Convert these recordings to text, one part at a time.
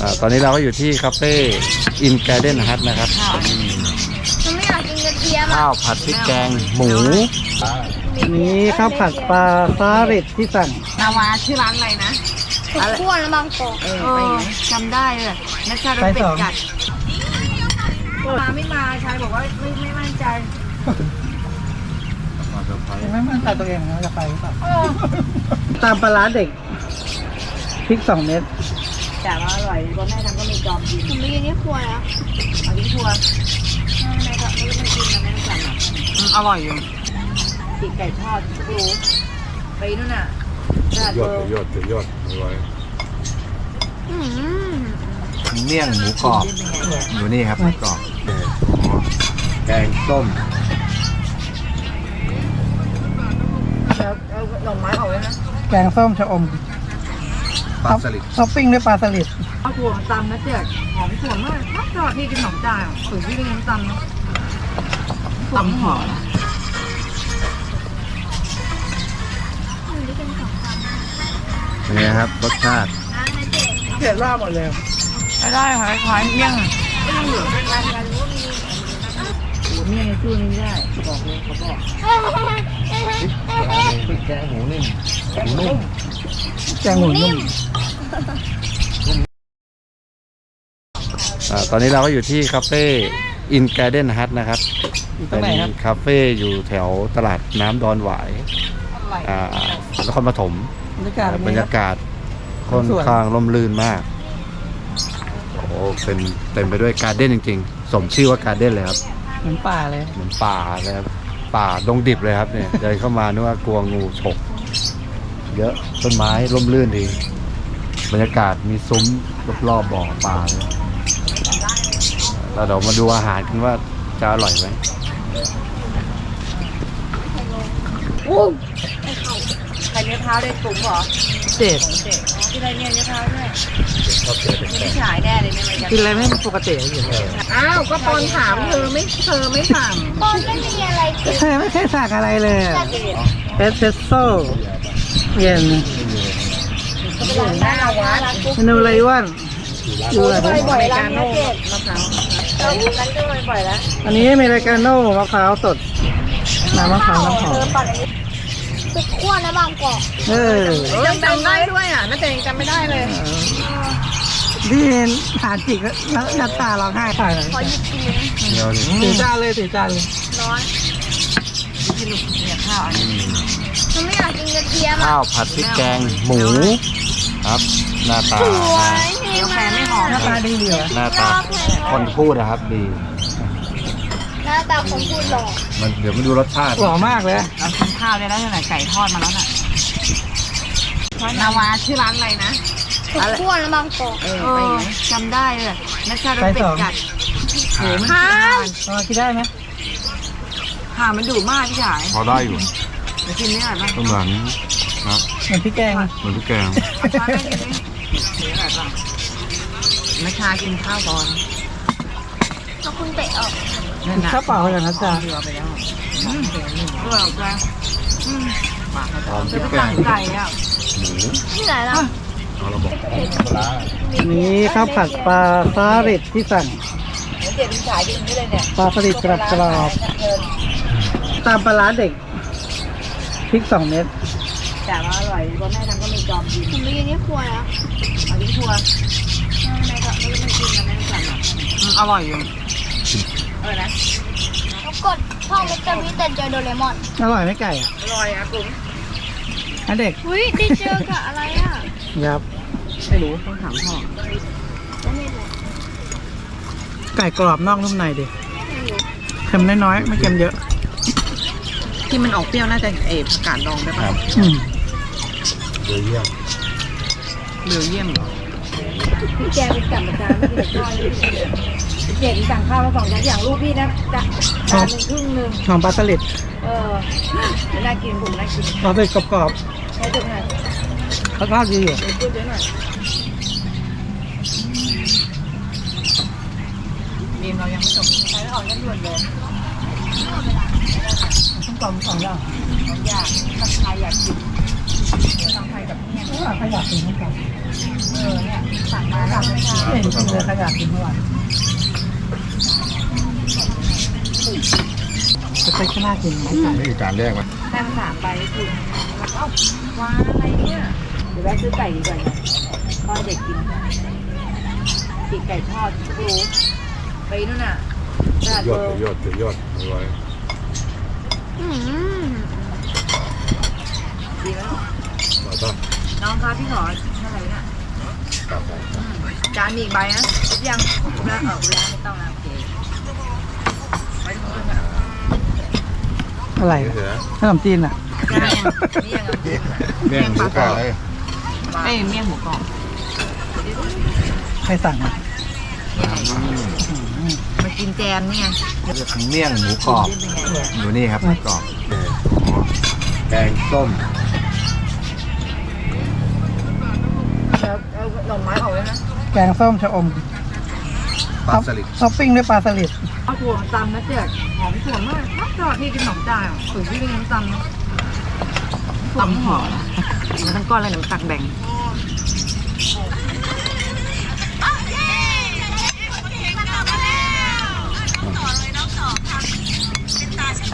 อ่าตอนนี้เราก็อยู่ที่คาเฟ่อินแกเดนฮัทนะครับฉันไม่อยากกินกระเทียมข้าวผัดพริกแกงหมูนี่ข้าวผัดปลาซาลิดที่สั่งนาวาชื่อร้านอะไรนะสุดขั้วแล้วบางกอกเออไปไหนจำได้เลยนักชาติเป็ดกัดมาไม่มาชายบอกว่าไม่ไม่มั่นใจไม่มั่นใจตัวเองนะจะไปหรือเปล่าตามปลาร้าเด็กพริกสองเม็ด แต่ว่าอร่อยเพราะแม่ทำก็มีจอมกินผมไม่กินที่ครัวแล้วเอาทิ้งทัวร์แม่ก็ไม่ไม่กินนะแม่ต้องสั่งอะอร่อยอยู่ติดไก่ทอดดูไปนู่นน่ะตลาดยเบออดร์ยอดยอดอร่อยอืมเมี่ยงหมูกรอบอยู่นี่ครับหมูกรอบแกงส้มแล้วเอาดอกไม้ออกไว้นะแกงส้มชะอม ปลาสลิดท็อปปิ้งด้วยปลาสลิดเอาถั่วตำนะเจ๊หอมถั่วมากถ้าจอดที่กินหอมจ่ายอะถึงที่กินน้ำตำนะตำหอมมันจะเป็นของฟันเป็นไงครับรสชาติร้านนั้นเจ๊เผ็ดล่าหมดเลยไม่ได้ค่ะคล้ายๆเมี่ยงไม่ต้องเหลือเป็นร้านกันรู้มีโอ้เมี่ยงสู้นี่ไม่ได้บอกเลยเขาบอกพริกแกงหมูนิ่มหมูนุ่มแกงหมูนุ่ม อ่าตอนนี้เราก็อยู่ที่คาเฟ่อินแกเดนฮัทนะครับ อยู่ตรเป็งนไหนครับคาเฟ่อยู่แถวตลาดน้ำดอนหวายอ่านครปฐมบรรยากาศบรรยากาศค่อนสวย ข้างร่มรื่นมาก โอ้โหเป็นเต็มไปด้วยการ์เด้นจริง ๆ สมชื่อว่าการ์เด้นเลยครับ เหมือนป่าเลย เหมือนป่าเลยครับป่าดงดิบเลยครับเนี่ย เดินเข้ามานึกว่ากลัวงูฉกเยอะต้นไม้ร่มรื่นดี บรรยากาศมีซุ้มรอบๆบ่อปลาเลยแล้วเดี๋ยวมาดูอาหารกันว่าจะอร่อยไหมใครเนื้อเท้าได้ตุ๋มเหรอเจ็ดของเด็กอ๋อที่ไรเนี่ยเนื้อเท้าด้วยชอบเจอเป็นไม่ฉายแน่เลยเนี่ยมันจะกินอะไรไม่ปกติอยู่อ้าวก็ปอนถามเธอไม่เธอไม่สั่งตอนไม่มีอะไรกินเธอไม่เคยสั่งอะไรเลยอะเอสเปรสโซ่เย็น หลังหน้าวัดเมนูอะไรอ้วันดูอะไรบ่บ้างอยๆร้านเนี้ยเจ็ดมะพร้าวเราร้านก็บ่อยๆแล้วอันนี้อเมริกาโน่มะพร้าวสดน้ำมะพร้าวน้ำหอมสุดขั้วแล้วบางกอกเออยังจำได้ด้วยอะน่าจะยังจำไม่ได้เลยพี่หาจิกแล้วยัดตาร้องไห้ถ่ายหน่อยขอหยิบกินเลยเดียวดิถือจานเลยถือจานเลยร้อนกินลูกเนี่ยข้าวอันนี้ฉันไม่อยากกินกระเทียมข้าวผัดพริกแกงหมู ครับ หน้าตาสวยเท่เดี๋ยวแฟมากนไม่หอมหน้าตาดีเหรอหน้าตา คนพูดนะครับดี หน้าตาคนพูดหล่อมันเดี๋ยวมาดูรสชาติ หล่อมากเลยเราทานข้าวได้แล้วเท่าไหร่ไก่ทอดมาแล้วน่ะนาวาชื่อร้านอะไรนะสุดขั้วแล้วบางกอกเออไปไหนจำได้เลยนักชาติเป็ดกัดโหมันกินได้อ๋อกินได้ไหมห่ามันดุมากพี่ชายพอได้อยู่มากินนี่หน่อยบ้างก็เหมือนนะ เหมือนพริกแกงเหมือนพริกแกงช้อนได้กินไหมเสียอะไรบ้างนักชากินข้าวก่อนเอาคุณเตะออกนั่นน่ะข้าวเปล่าเลยนะจ๊ะเรือไปแล้วอืมเดี๋ยวนี่เรือออกแล้วอืมปากเขาหอมพจะริกไปแกสั่งงไก่อะหมูที่ไหนล่ะเอาเราบอกนี่ข้าวผัดปลาซาลิดที่สั่งเดี๋ยวเจ็บพี่ชายกินนี่เลยเนี่ยปลาสลิดกรอบกรอบตามปลาร้าเด็กพริกสองเม็ดแต่ว่าอ ร่อยเพราะแม่ทำก็มีจอมกินผมไม่กินที่ครัวแล้วเอาทิ้งทัวร์แม่ก็ไม่ไม่กินนะแม่ไม่สั่งอะอร่อยอยู่เออนะเขากดช่องมิสเตอร์วิแต่เจอโดเรมอนอร่อยไหมไก่อะอร่อยอะกุ้งอันเด็กอุ้ยได้เจอกับอะไรอะยับไม่รู้ต้องถามพ่อก็ไม่รู้ไก่กรอบนอกนุ่มในดิเค็มน้อยๆไม่เค็มเยอะ ที่มันออกเปรี้ยวน่าจะเอผักกาดดองได้คป่ะรับอืม เดี๋ยวเยี่ยมเบลเยี่ยมเหรอพี่แกไปสั่งประจานไม่กินข้าวเจ็ดสั่งข้าวมาสองจานอย่างลูกพี่นะจะจานหนึ่งครึ่งหนึ่งหอมปลาสลิดเออไม่น่ากินผมน่ากินปลาสลิดกรอบใช้จุดไหนๆรสชาติดีอยู่เดี๋ยวพูดเยอะหน่อยบีมเรายังไม่จบใช้ออกยังด่วนเลยต้มกลมสองอย่างน้องอยากถ้าใครอยากกิน เดี๋ยวทางไทยกับเนี่ยว่าขยะกินเหมือนกันเออเนี่ยสั่งมาแล้วไม่ทานไม่เห็นกินเลยขยะกินเมื่อวานจะไปข้างหน้ากินไหมไก่นี่คือการแรกไหมแม่มาถามไปคือแล้วก็เอ้าว้าอะไรเนี่ยเดี๋ยวแวะซื้อไก่ดีกว่าเนี่ยทอดเด็กกินกินไก่ทอดดูไปนู่นน่ะตลาดยอเวิดลด์ยอดยอดอร่อยอืม ดีไหม อร่อยป่ะ น้องคะพี่ขอเท่าไหร่เนี่ยครับผมอืมจานมีอีกใบนะครบยังครบแล้วเออครบแล้วไม่ต้องแล้วโอเคไปตรงนู้นอะอะไรนี่เสือขนมจีนอะยังยังนี่ยังเอาเมี่ยงหมูกรอบเลยเอ้ยเมี่ยงหมูกรอบใครสั่งมามากินแจมเนี่ยเมี่ยงหมูกรอบเป็นไงเนี่ยดูนี่ครับหมูกรอบแกงส้ม หน่อไม้ออกเลยนะแกงส้มชะอมปลาสลิดท็อปปิ้งด้วยปลาสลิดเอาถั่วมาตำนะเจ๊หอมถั่วมากนักจอดพี่กินขนมจ่ายอะถือพี่กินน้ำตำนะตำหอมมันทั้งก้อนเลยหนูตักแบ่ง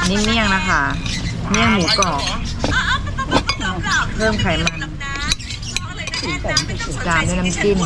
อันนี่เมี่ยงนะคะ เมี่ยงหมูกรอบ เพิ่มไขมัน จานด้วยน้ำจิ้ม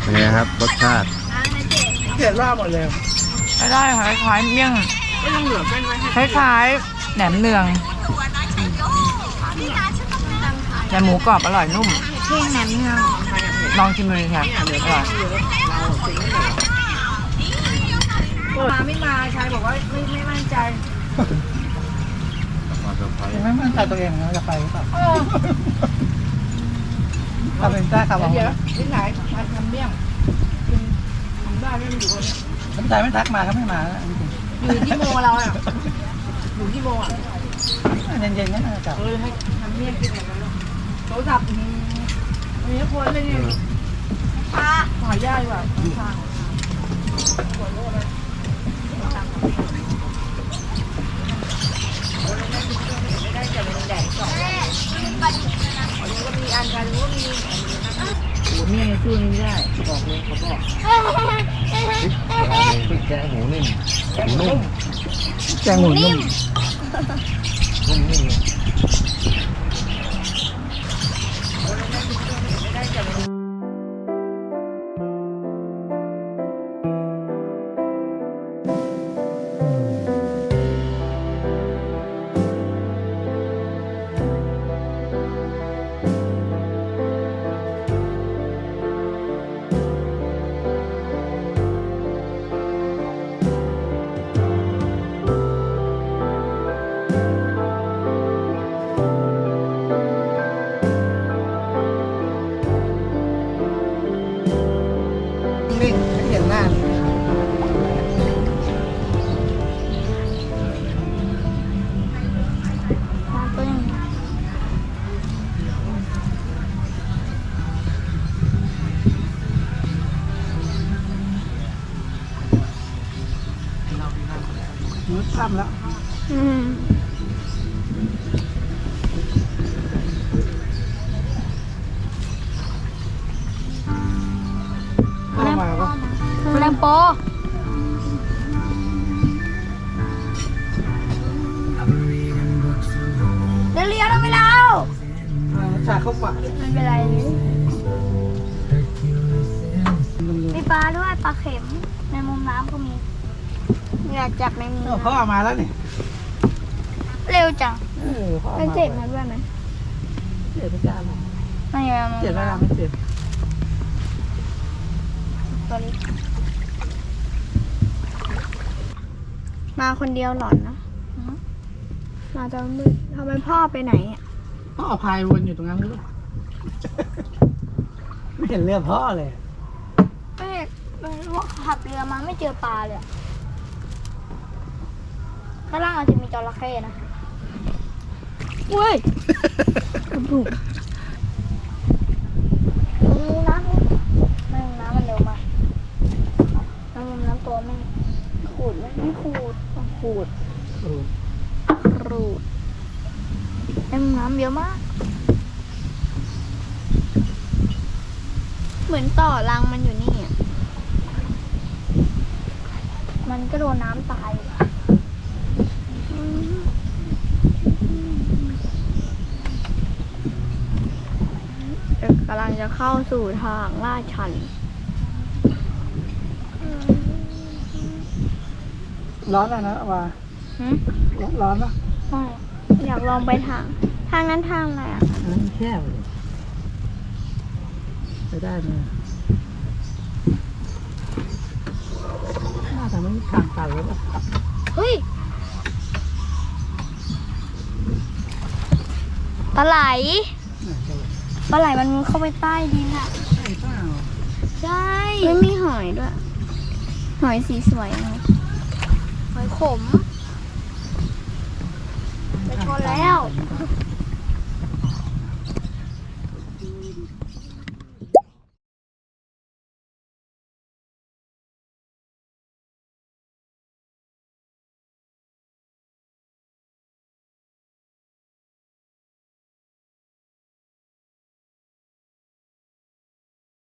เป็นไงครับรสชาติเผ็ดล่าหมดเลยไม่ได้ค่ะคล้ายๆเมี่ยงคล้ายๆแหนมเนืองแต่หมูกรอบอร่อยนุ่ม เที่ยงแหนมเนืองลองชิมดูดิครับอร่อยมาไม่มาชายบอกว่าไม่ไม่มั่นใจ มาเซอร์ไพรส์ไม่มั่นใจตัวเองนะจะไปหรือเปล่าทำเป็นได้ครับเดี๋ยวที่ไหนมาทำเมี่ยงกินทำได้ไม่มีอยู่คนน้ำใจไม่ทักมาก็ไม่มาแล้วจริงอยู่ที่โมเราอะอยู่ที่โมอะๆเย็นๆก็น่าจะกลับเออให้ทำเมี่ยงกินแบบนั้นโทรศัพท์ มีมีทุกคนเลยเนี่ยปลาหอยย่ายว่ะข้างได้จะเป็นแดดสองมีอันกันว่ามีโอ้เมี่ยงช่วยไม่ได้ บอกเลยเขาบอกพริกแกงหมูนิ่มหมูนุ่มแกงหมูนุ่มนุ่มนิ่ม ค่ำแล้วอืมเข้ามาก็แรงโปเดี๋ยวเลี้ยวเราไปแล้วชาเข้าปากไม่เป็นไรเลยมีปลาด้วยปลาเข็มในมุมน้ำก็มี อยากจับในมุมเออพ่อเอามาแล้วนี่เร็วจังเออพ่อเอามันมาเจ็บมาด้วยไหมเจ็บไม่จ้าเลยไม่เอาเจ็บแล้วนะไม่เจ็บตัวนี้มาคนเดียวหลอนนะมาตอนมืดทำไมพ่อไปไหนอะพ่อเอาพายวนอยู่ตรงนั้นหรือเปล่าไม่เห็นเรือพ่อเลย ไม่ไม่รู้ว่าขับเรือมาไม่เจอปลาเลยอะ ข้างล่างอาจจะมีจระเข้นะเว้ยปุกน้ำน้ำมันเดียวมากน้ำตัวไม่ขูดไม่ขูดขูดขูดเอ็น้ำเยอมาก เหมือนต่อรังมันอยู่นี่มันก็โดนน้ำตายำลังจะเข้าสู่ทางลาดชัน ร้อนแล้วนะว่าหืมร้อนปะไม่อยากลองไปทาง ทางนั้นทางอะไรอะอันนั้นแคบเลยไปได้ไหมน่าจะไม่มีทางตันแล้วปะเฮ้ย ปลาไหลไหนจะ ปลาไหลมันมุดเข้าไปใต้ดินอะใช่เปล่าใช่ไม่มีหอยด้วย หอยสีสวยไงหอยขมไปชนแล้ว